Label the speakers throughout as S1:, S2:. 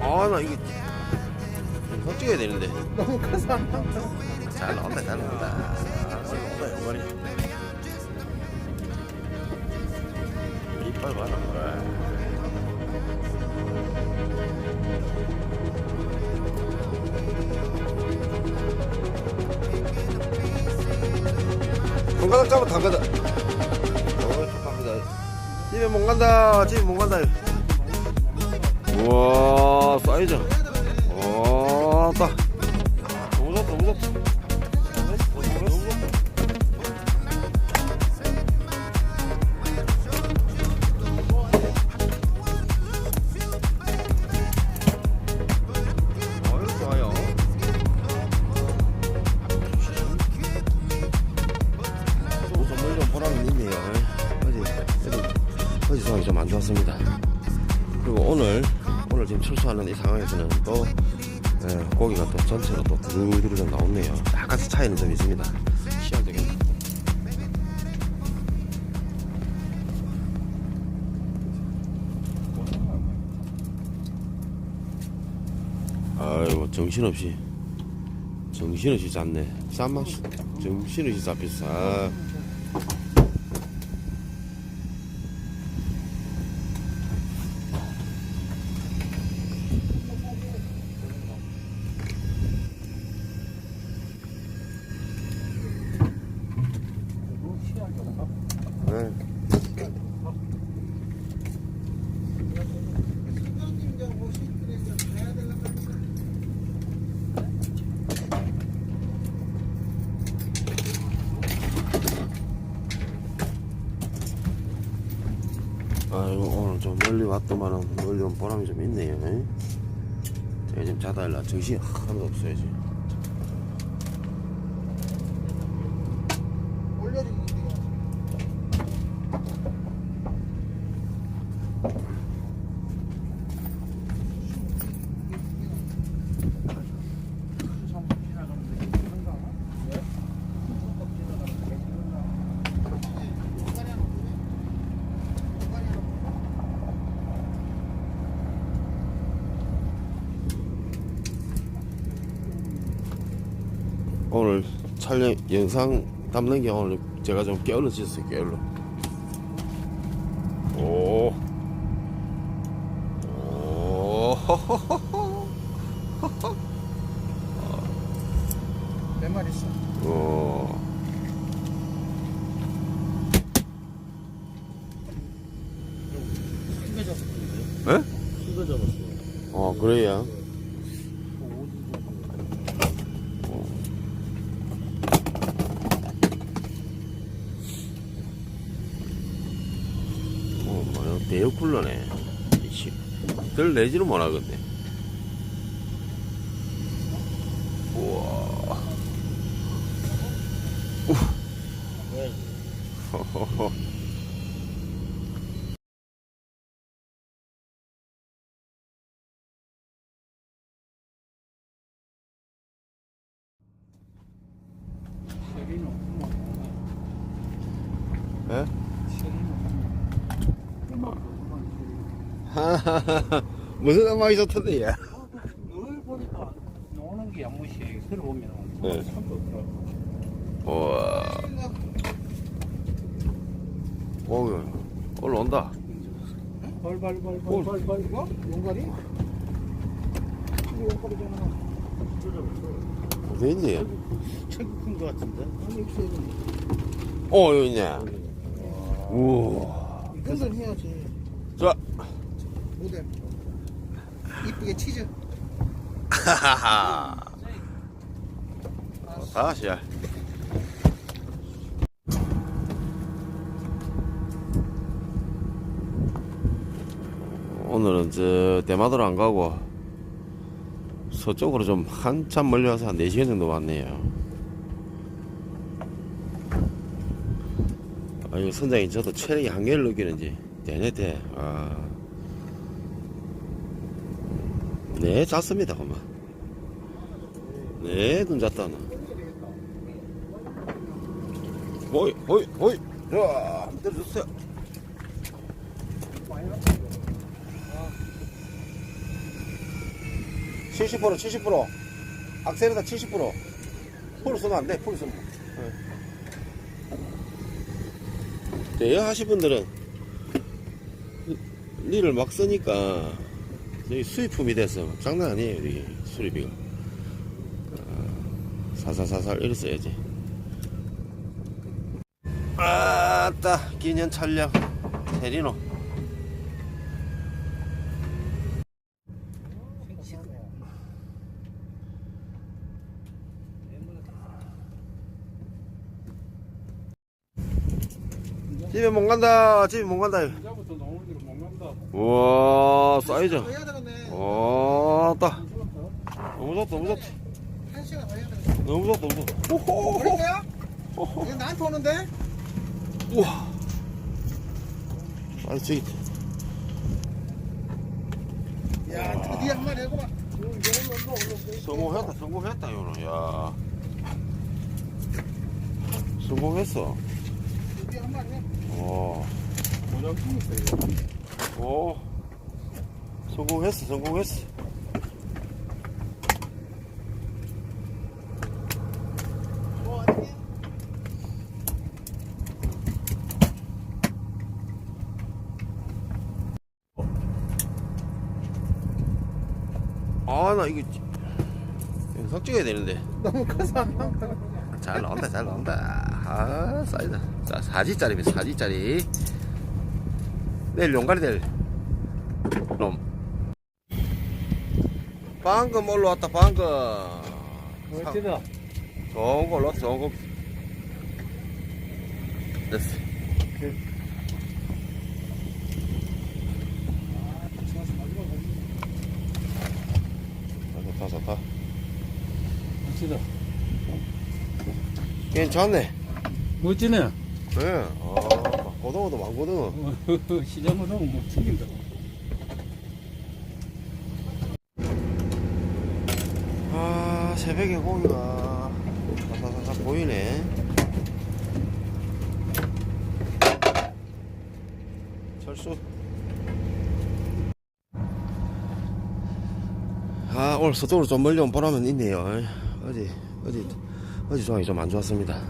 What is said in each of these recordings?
S1: 아, 나 이게 더 찍어야 되는데.
S2: 너무 커서 안 나온다.
S1: 잘 나온다, 잘 나온다. 아, 잘 나온다, 이거리. 이빨 봐라. 손가락 잡아 담가다. 못 간다. 집에 못 간다. 우와, 사이즈. 상황이 좀 안 좋았습니다. 그리고 오늘, 오늘 지금 출소하는 이 상황에서는 또, 예, 고기가 또 전체로 또 두루두루 좀 나오네요. 약간의 차이는 좀 있습니다. 시야 되겠네. 아이고, 정신없이. 정신없이 잤네. 싼 맛, 정신없이 잡혔어. 아. 네. 아이고 오늘 좀 멀리 왔더만은 멀리 온 보람이 좀 있네요 에? 제가 지금 자다 일라 정신이 하나도 없어요 지금 오늘 촬영 영상 담는 게 오늘 제가 좀 게을러 졌어요 게을러 오. 오.
S2: 몇 마리 있어?
S1: 오.
S2: 큰거 잡았는데.
S1: 에?
S2: 큰거 잡았어.
S1: 어 그래요 어 뭐야 대역 쿨러네 이씨 들 내지는 못하겠네 우와?
S2: 세리는 없구만.
S1: 하하하하. 무슨 음악이 좋던데 얘
S2: 늘 보니까 노는 게 양무시 서로 보면
S1: 네. 우와 오 올라온다
S2: 발발발발발발 이거? 용가리? 이거 용가리잖아.
S1: 어디있니?
S2: 최고 큰 거 같은데? 아니 있어야 돼.
S1: 어 여기 있네 우와
S2: 이건 걸 해야지.
S1: 자
S2: 모델. 이쁘게 치즈.
S1: 하하하. 다시 오늘은 저 대마도로 안 가고 서쪽으로 좀 한참 멀리 와서 한 4시간 정도 왔네요. 아 이거 선장님 저도 체력이 한계를 느끼는지. 대네대. 아. 네, 잤습니다 엄마 네, 눈 잤다, 나. 호이, 호이, 호이. 자, 때려줬어요. 70% 70% 악셀에다 칠십 프로. 풀 쓰면 안 돼, 풀 쓰면. 네. 네, 대여 하시 분들은 릴을 막 쓰니까 저희 수입품이 돼서 장난 아니에요 이게 수리비가. 아, 사살사살 이래 써야지. 아따 기념 촬영. 테리노 집에 못 간다 집에 못 간다
S2: 이제부터 나오는 대로 못 간다.
S1: 우와 사이즈
S3: 해야 되겠네.
S1: 와따 너무 좋다 너무 좋다
S3: 한 시간 더 해야 되겠네.
S1: 너무 좋다 너무 좋다 오호? 오호
S3: 이거 나한테 오는데?
S1: 우와 아이 저기
S3: 야, 드디어 한 마리 해고만.
S1: 성공했다 성공했다 이거는 야 성공했어
S3: 드디어 한 마리 해.
S1: 오,
S2: 모장품 있어요.
S1: 오 성공했어 성공했어? 아 나 이거 영상 찍어야 되는데
S3: 너무 커서 안 나온다.
S1: 잘 나온다 잘 나온다 아 사이즈 자 4지짜리입니다 4지짜리. 내일 용가리 될 놈. 방금 올라왔다 방금.
S2: 멋지다.
S1: 좋은 거 올라왔어 좋은 거. 됐어. 좋다 좋다.
S2: 멋지다.
S1: 괜찮네.
S2: 멋지네.
S1: 네. 아, 고등어도 많고등어
S2: 시장으로 못 튀긴다.
S1: 아 새벽에 고기가 사사사사 보이네 철수 아 오늘 서쪽으로 좀 멀리 온 보람은 있네요 어제 어제 어제 조항이 좀 안 좋았습니다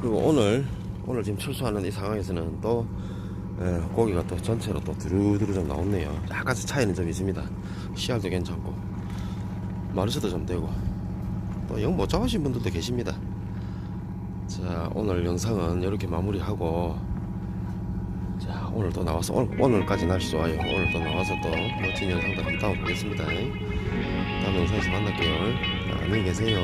S1: 그리고 오늘 오늘 지금 철수하는 이 상황에서는 또 예, 고기가 또 전체로 또 두루두루 좀 나왔네요 약간씩 차이는 좀 있습니다 씨알도 괜찮고 마르스도 좀 되고 또 영 못 잡으신 분들도 계십니다. 자 오늘 영상은 이렇게 마무리하고 자 오늘 또 나와서 오늘, 오늘까지 날씨 좋아요. 오늘 또 나와서 또 멋진 영상도 한번 담아보겠습니다. 다음 영상에서 만날게요. 자, 안녕히 계세요.